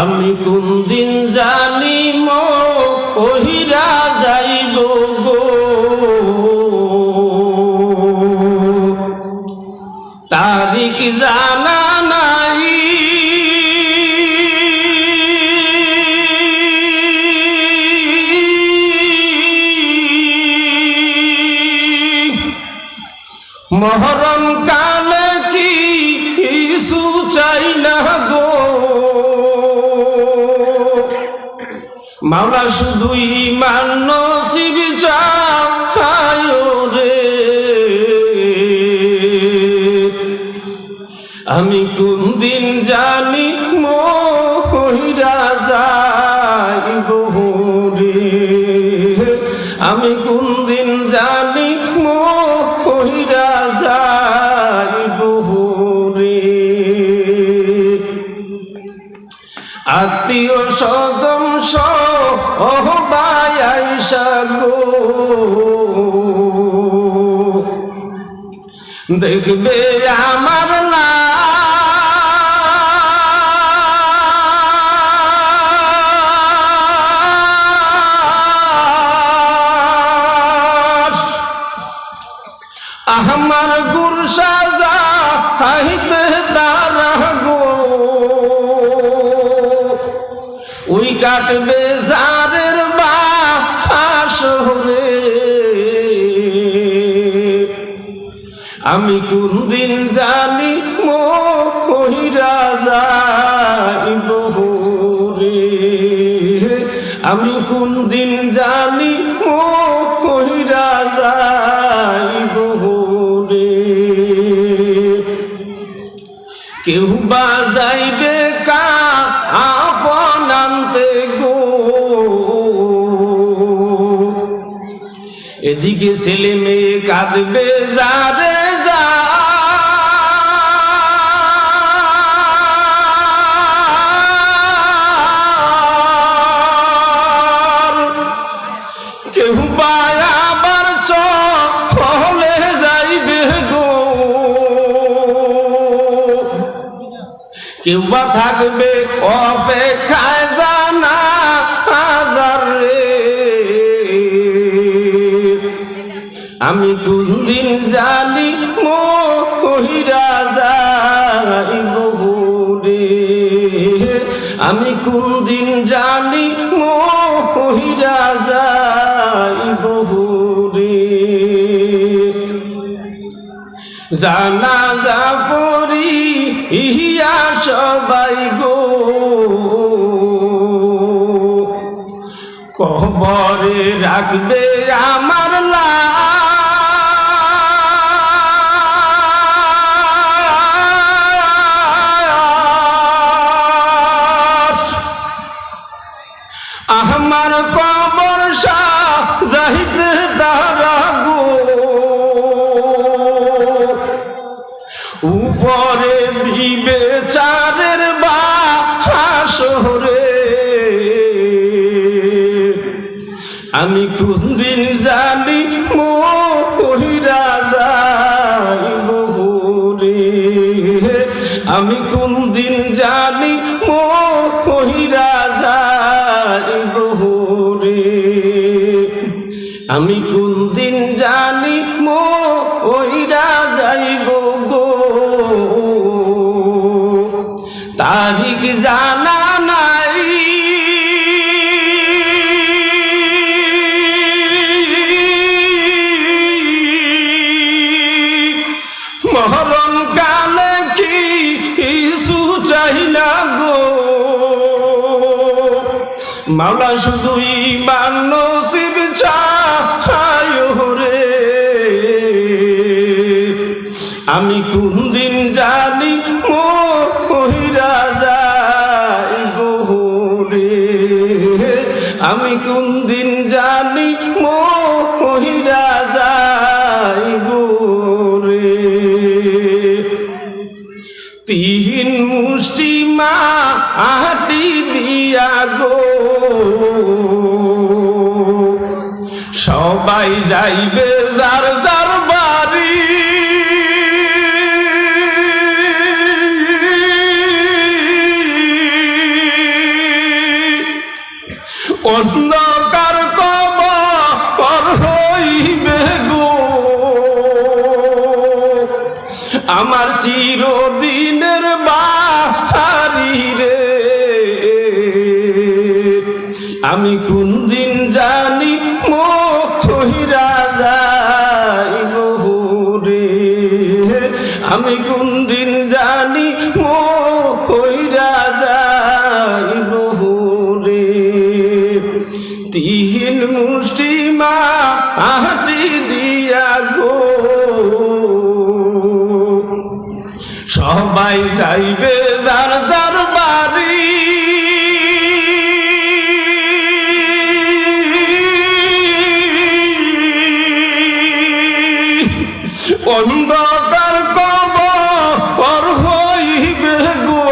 আমি কোন দিন জানি মহিরা যাইব গো। তারিখ জানা নাই। মহরম মাওলা শুধু ইমান নসিব চায় রে। আমি কোন দিন জানি আমি কোন দিন জানি মহিরা যাইব দেখবে আমার আমার গুর সাজা হাইতে তারা গো। ওই কাটবে আমি কোন দিন জানি মহিরা যাইব রে আমি কোন দিন জানি মহিরা যাইব রে কেউ বা যাইবে কা গো। এদিকে ছেলে মেয়ে কাঁদবে যারে কেউ বা থাকবে অপেক্ষায় জানা হাজার রে। আমি কোন দিন জানি মহিরা যাইব রে। আমি কোন দিন জানি মহিরা যাইব রে। জানা যা পরি ইহিয়া সবাই গো। কবরে রাখবে আমার আমার কবর জাহিদ দারা গো। উপরে আমি কোনদিন জানি মহিরা যাই বহুরে। আমি কোনদিন জানি মহিরা যাই বহুরে। আমি কোন চাই না গো। মাওলা শুধু ইমান নসিব চায় রে আমি কোন দিন জানি মহিরা যাইব রে আমি কোন দিন জানি মহিরা যাইব রে মা আটি দিয়া গো। সবাই যাইবে যার যার বাড়ি। অন্ধকার কবর হইবে গো। আমার চিরদিনের বাহারি রে। আমি কোন দিন জানি মহিরা যাইব রে আমি কোন দিন জানি মহিরা যাইব রে তিহিন মুষ্টি মা আটি দিয়া গো। সবাই যাইবে যার যার অন্ধকার কবর হইবে গো।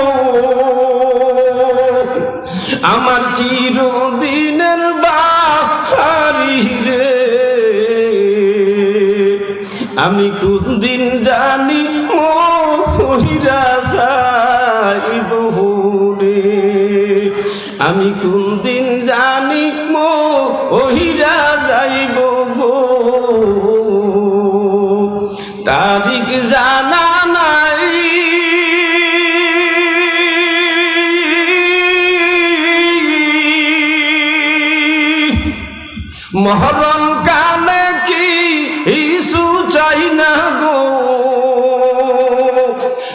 আমার চিরদিনের বাহারি রে। আমি কোন দিন জানি মহিরা যাইব রে আমি কোন দিন জানি মহিরা যাইব তারিখ জানা নাই। মহরম কালে কি ইসু চাই না গো?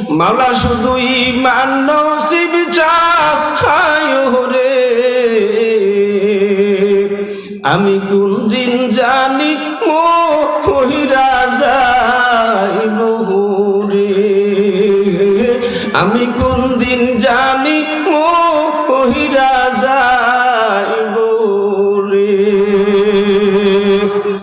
মাওলা শুধু ইমান নসিব চাহায় রে আমি কোন দিন জানি মহিরা আমি কোন